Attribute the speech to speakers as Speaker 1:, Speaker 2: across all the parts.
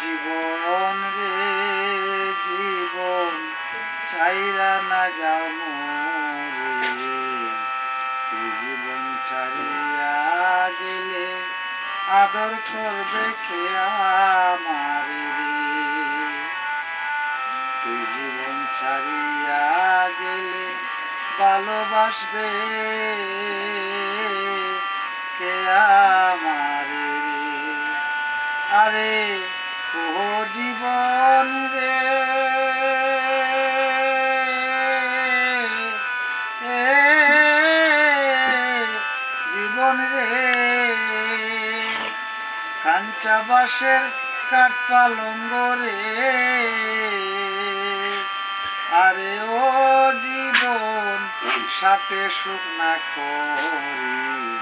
Speaker 1: জীবন রে, জীবন চাইরা না যাও জীবন ছাড়িয়া গেলে আদর করবে কে আমারে তুই জীবন ছাড়িয়া গেলে ভালোবাসবে কে আরে ও জীবন রে। জীবন রে। কাঞ্চা বাসের কাঠ পালঙ্গ রে আরে, ও জীবন, সাথে সুখ না করি।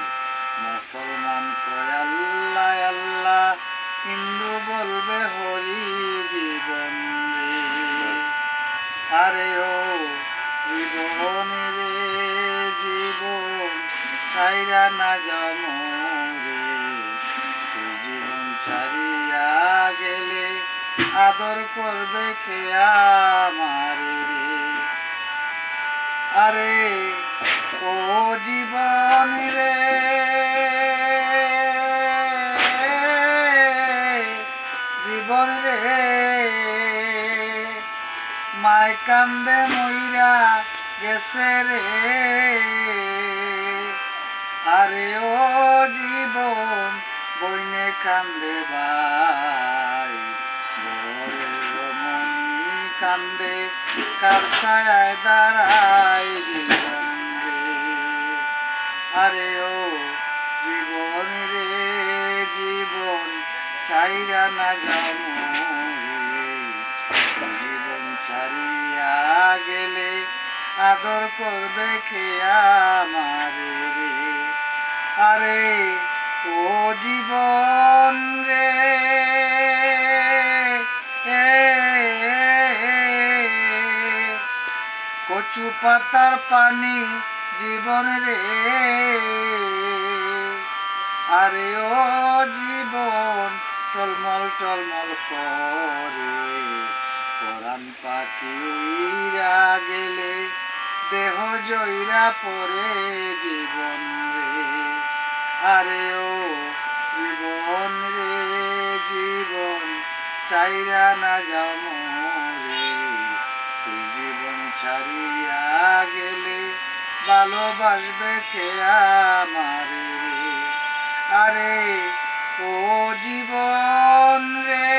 Speaker 1: মুসলমান কয়, আল্লাহ আল্লাহ। হিন্দু বলবে হরি জীবন আরে ও জীবন রে জীবন ছাইরা না রে। জীবন ছাড়িয়া গেলে আদর করবে কে আমারে আরে ও জীবন রে জীবন রে। মায় কান্দে মইরা গেছে রে। আরে ও জীবন, বইনে কান্দে ভাই। কান্দে, কার ছায়ায় দাঁড়ায় জীবন রে। আরে ও চাইরা না যাও জীবন ছাড়িয়া গেলে আদর করবে কে আমারে রে? আরে, ও জীবন রে। কচু পাতার পানি জীবন রে। আরে, ও জীবন টলমল টলমল করে। পরাণ পাখি উইরা গেলে, দেহ জয়রা পরে জীবন রে। আরে ও জীবন রে, জীবন চাইরা না যাও রে তুই জীবন ছাড়িয়া গেলে ভালোবাসবে কে আমারে আরে ও জীবন রে।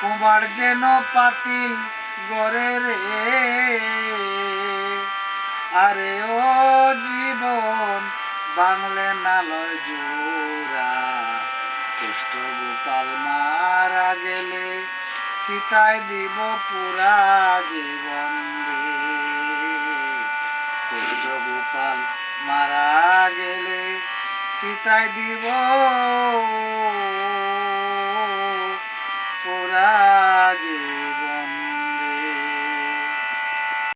Speaker 1: কুমার যেন পাতিল গড়ে রে। আরে ও জীবন বাংলে নালয় জোড়া। কৃষ্ণ গোপাল মারা গেলে সীতায় দিব পুরা জীবন। গোপাল মারা গেলে সীতায় দিব।